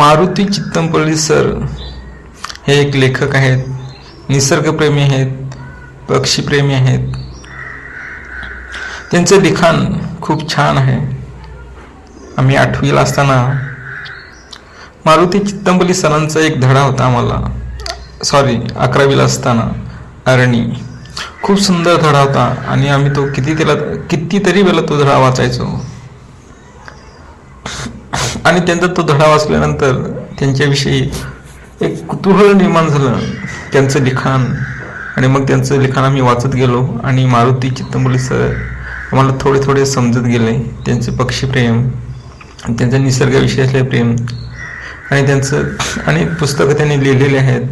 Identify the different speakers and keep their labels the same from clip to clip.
Speaker 1: Maruti Chitampalli sir हे एक लेखक आहेत निसर्गप्रेमी आहेत पक्षीप्रेमी आहेत. त्यांचं लिखाण खूप छान आहे. आम्ही आठवीला असताना मारुती चित्तमपल्ली सरांचा एक धडा होता आम्हाला. सॉरी अकरावीला असताना अरणी. खूप सुंदर धडा होता आणि आम्ही तो किती त्याला कितीतरी वेळा तो धडा वाचायचो. आणि त्यांचा तो धडा वाचल्यानंतर त्यांच्याविषयी एक कुतूहल निर्माण झालं. त्यांचं लिखाण. आणि मग त्यांचं लिखाण आम्ही वाचत गेलो. आणि मारुती चित्तंबुली सर आम्हाला थोडे थोडे समजत गेले. त्यांचं पक्षीप्रेम त्यांचं निसर्गाविषयी असले प्रेम आणि त्यांचं अनेक पुस्तकं त्यांनी लिहिलेले आहेत.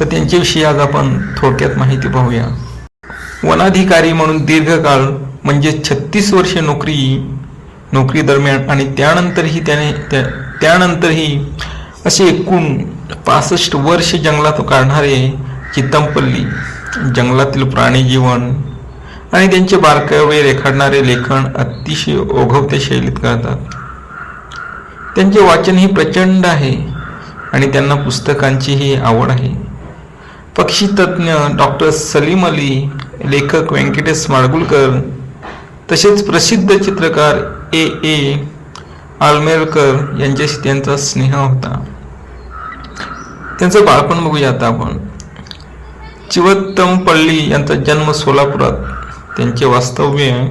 Speaker 1: तर त्यांच्याविषयी आज आपण थोडक्यात माहिती पाहूया. वनाधिकारी म्हणून दीर्घकाळ म्हणजे छत्तीस वर्षे नोकरी नोकरी दरम्यान आणि त्यानंतरही त्याने त्या- त्यानंतरही असे एकूण पासष्ट वर्ष जंगलात काढणारे चितमपल्ली जंगलातील प्राणी जीवन आणि त्यांचे बारकावे रेखाडणारे लेखन अतिशय ओघवत्या शैलीत करतात. त्यांचे वाचनही प्रचंड आहे आणि त्यांना पुस्तकांचीही आवड आहे. पक्षीतज्ञ डॉक्टर सलीम अली लेखक व्यंकटेश माडगुळकर तसेच प्रसिद्ध चित्रकार ए ए आलमेरकर यांच्याशी त्यांचा स्नेह होता. त्यांचं बाळपण बघूया आता आपण. चिवत्तमपल्ली यांचा जन्म सोलापुरात. त्यांचे वास्तव्य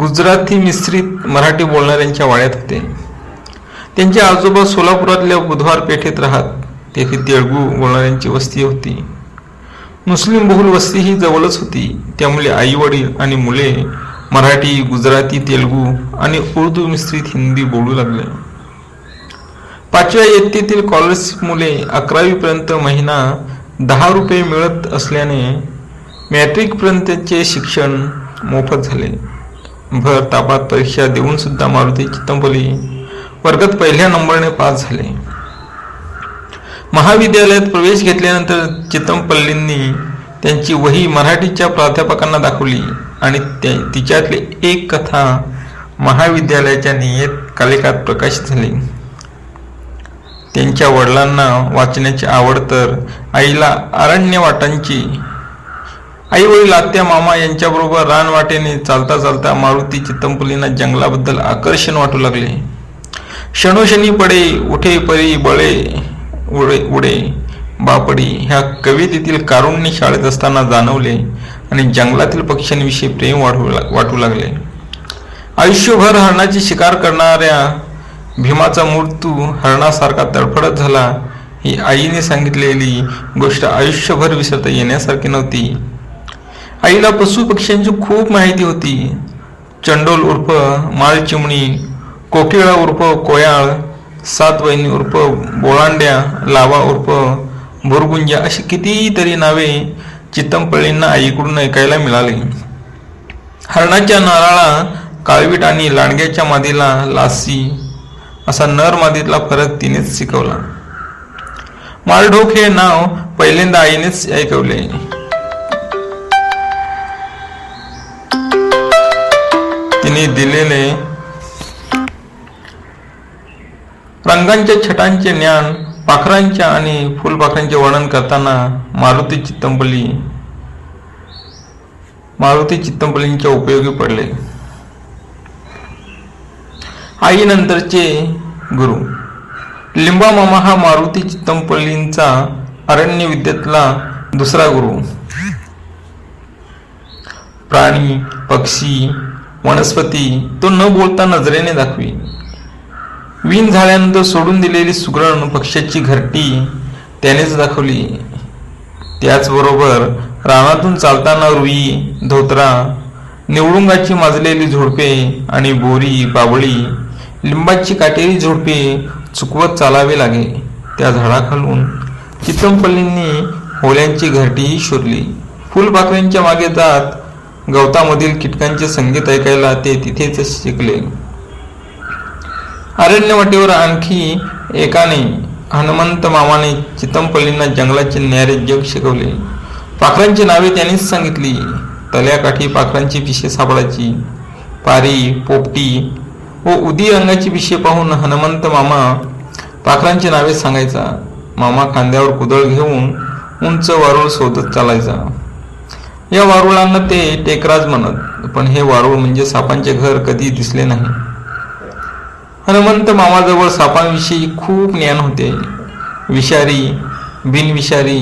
Speaker 1: गुजराती मिश्रित मराठी बोलणाऱ्यांच्या वाड्यात होते. त्यांचे आजोबा सोलापुरातल्या बुधवार पेठेत राहत. तेथे तेलगू बोलणाऱ्यांची वस्ती होती. मुस्लिम बहुल वस्ती ही जवळच होती. त्यामुळे आई वडील आणि मुले मराठी गुजराती तेलगू आणि उर्दू मिश्रित हिंदी बोलू लागले. पाचव्या इयत्तेतील कॉलेज मुले अकरावीपर्यंत महिना दहा रुपये मिळत असल्याने मॅट्रिकपर्यंतचे शिक्षण मोफत झाले. भर तापात परीक्षा देऊन सुद्धा मारुती चितंबली वर्गात पहिल्या नंबरने पास झाले. महाविद्यालयात प्रवेश घेतल्यानंतर चितंपल्लींनी त्यांची वही मराठीच्या प्राध्यापकांना दाखवली. आणि तिच्यातली एक कथा महाविद्यालयाच्या नियत कालिकात प्रकाशित झाली. त्यांच्या वडिलांना वाचण्याची आवड तर आईला अरण्य वाटांची आई वडील आत्या मामा यांच्याबरोबर रानवाटेने चालता चालता मारुती चित्तमपुलींना जंगलाबद्दल आकर्षण वाटू लागले. क्षणोक्षणी पडे उठे परी बळे उडे उडे बापडी ह्या कवितेतील कारुण्य शाळेत असताना जाणवले. आणि जंगलातील पक्ष्यांविषयी प्रेम वाढू वाटू लागले. आयुष्यभर हरणाची शिकार करणाऱ्या भीमाचा मृत्यू हरणासारखा तडफडत झाला ही आईने सांगितलेली गोष्ट आयुष्यभर विसरता येण्यासारखी नव्हती. आईला पशु पक्ष्यांची खूप माहिती होती. चंडोल उर्फ माळचिमणी कोकिळा उर्फ कोयाळ सात वहिनी उर्फ बोळांड्या लावा उर्फ भुरगुंजा अशी कितीतरी नावे चितमपल्लींना आईकडून ऐकायला मिळाले. हरणाच्या नारळा काळवीट आणि लांडग्याच्या मादीला लासी असा नर मादीतला फरक तिनेच शिकवला. मालढोक हे नाव पहिल्यांदा आईनेच ऐकवले. तिने दिलेले रंगांच्या छटांचे ज्ञान पाखरांच्या आणि फुलपाखरांचे वर्णन करताना मारुती चित्तंपली मारुती चित्तंपलींच्या उपयोगी पडले. आई नंतरचे गुरु. लिंबा मामा हा मारुती चित्तंपल्लींचा अरण्य विद्येतला दुसरा गुरु. प्राणी पक्षी वनस्पती तो न बोलता नजरेने दाखवी. विण झाल्यानंतर सोडून दिलेली सुगरण पक्ष्याची घरटी त्यानेच दाखवली. त्याचबरोबर रानातून चालताना रुई धोतरा निवडुंगाची माजलेली झोडपे आणि बोरी बाबळी लिंबाची काटेरी झोडपे चुकवत चालावे लागे. त्या झाडाखालून चितमपल्लींनी होल्यांची घरटीही शोधली. फुलपाखऱ्यांच्या मागे जात गवतामधील कीटकांचे संगीत ऐकायला ते तिथेच शिकले. अरण्यवाटेवर आणखी एकाने हनुमंत मामाने चितमपल्लींना जंगलाचे न्यारे जग शिकवले. पाखरांची नावे त्यांनीच सांगितली. तल्याकाठी पाखरांची पिशे सापडायची. पारी पोपटी व उदी रंगाची पिशे पाहून हनुमंत मामा पाखरांची नावे सांगायचा. मामा खांद्यावर कुदळ घेऊन उंच वारुळ शोधत चालायचा. या वारुळांना ते टेकराज म्हणत पण हे वारुळ म्हणजे सापांचे घर कधी दिसले नाही. हनुमंत मामाजवळ सापांविषयी खूप ज्ञान होते. विषारी बिनविषारी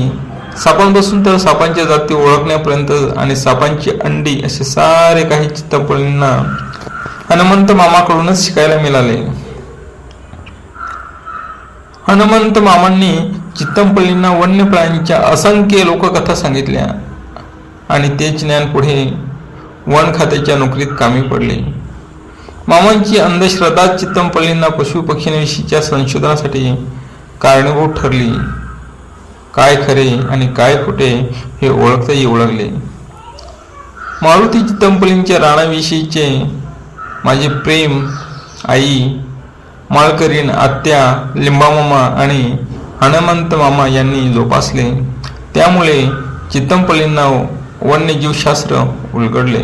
Speaker 1: सापांपासून तर सापांच्या जाती ओळखण्यापर्यंत आणि सापांची अंडी असे सारे काही चित्तपळींना हनुमंत मामाकडूनच शिकायला मिळाले. हनुमंत मामांनी चित्तमपल्लींना वन्य प्राण्यांच्या असंख्य लोककथा सांगितल्या आणि तेच ज्ञान पुढे वन खात्याच्या नोकरीत कामी पडले. मामांची अंधश्रद्धा चित्तमपल्लींना पशु पक्षींविषयीच्या संशोधनासाठी कारणीभूत ठरली. काय खरे आणि काय खोटे हे ओळखता येऊ लागले मारुती चित्तमपल्लींच्या राणाविषयीचे माझे प्रेम आई माळकरीण आत्या लिंबामामा आणि हनुमंत मामा यांनी जोपासले. त्यामुळे चित्तमपल्लींना वन्यजीवशास्त्र उलगडले.